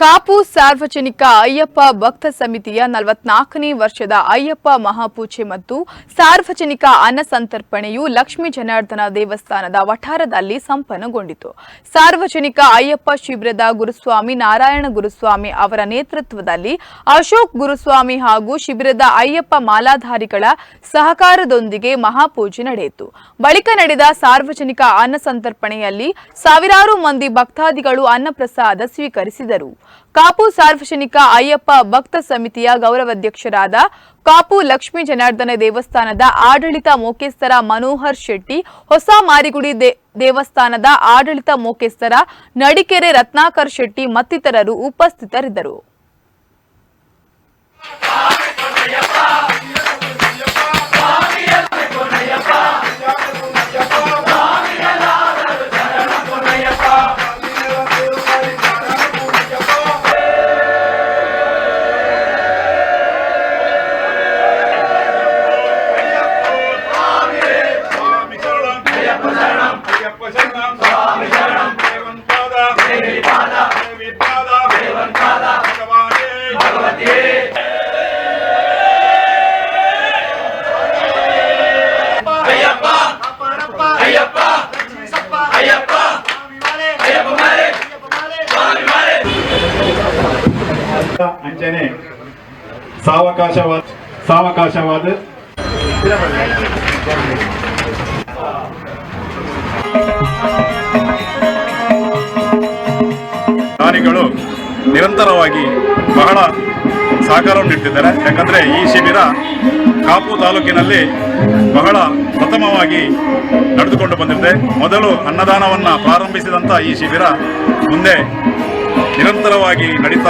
ಕಾಪು ಸಾರ್ವಜನಿಕ ಅಯ್ಯಪ್ಪ ಭಕ್ತ ಸಮಿತಿಯ ನಲವತ್ನಾಲ್ಕನೇ ವರ್ಷದ ಅಯ್ಯಪ್ಪ ಮಹಾಪೂಜೆ ಮತ್ತು ಸಾರ್ವಜನಿಕ ಅನ್ನಸಂತರ್ಪಣೆಯು ಲಕ್ಷ್ಮೀ ಜನಾರ್ದನ ದೇವಸ್ಥಾನದ ವಠಾರದಲ್ಲಿ ಸಂಪನ್ನಗೊಂಡಿತು. ಸಾರ್ವಜನಿಕ ಅಯ್ಯಪ್ಪ ಶಿಬಿರದ ಗುರುಸ್ವಾಮಿ ನಾರಾಯಣ ಗುರುಸ್ವಾಮಿ ಅವರ ನೇತೃತ್ವದಲ್ಲಿ ಅಶೋಕ್ ಗುರುಸ್ವಾಮಿ ಹಾಗೂ ಶಿಬಿರದ ಅಯ್ಯಪ್ಪ ಮಾಲಾಧಾರಿಗಳ ಸಹಕಾರದೊಂದಿಗೆ ಮಹಾಪೂಜೆ ನಡೆಯಿತು. ಬಳಿಕ ನಡೆದ ಸಾರ್ವಜನಿಕ ಅನ್ನಸಂತರ್ಪಣೆಯಲ್ಲಿ ಸಾವಿರಾರು ಮಂದಿ ಭಕ್ತಾದಿಗಳು ಅನ್ನಪ್ರಸಾದ ಸ್ವೀಕರಿಸಿದರು. ಕಾಪು ಸಾರ್ವಜನಿಕ ಅಯ್ಯಪ್ಪ ಭಕ್ತ ಸಮಿತಿಯ ಗೌರವಾಧ್ಯಕ್ಷರಾದ ಕಾಪು ಲಕ್ಷ್ಮೀ ಜನಾರ್ದನ ದೇವಸ್ಥಾನದ ಆಡಳಿತ ಮುಖ್ಯಸ್ಥರ ಮನೋಹರ್ ಶೆಟ್ಟಿ, ಹೊಸ ಮಾರಿಗುಡಿ ದೇವಸ್ಥಾನದ ಆಡಳಿತ ಮುಖ್ಯಸ್ಥರ ನಡಿಕೆರೆ ರತ್ನಾಕರ್ ಶೆಟ್ಟಿ ಮತ್ತಿತರರು ಉಪಸ್ಥಿತರಿದ್ದರು. ಅಂಚನೆ ಸಾವಕಾಶವಾದ ಸಾವಕಾಶವಾದ. ನಿರಂತರವಾಗಿ ಬಹಳ ಸಹಕಾರವನ್ನು ನೀಡ್ತಿದ್ದಾರೆ. ಯಾಕಂದರೆ ಈ ಶಿಬಿರ ಕಾಪು ತಾಲೂಕಿನಲ್ಲಿ ಬಹಳ ಪ್ರಥಮವಾಗಿ ನಡೆದುಕೊಂಡು ಬಂದಿದೆ. ಮೊದಲು ಅನ್ನದಾನವನ್ನು ಪ್ರಾರಂಭಿಸಿದಂಥ ಈ ಶಿಬಿರ ಮುಂದೆ ನಿರಂತರವಾಗಿ ನಡೀತಾ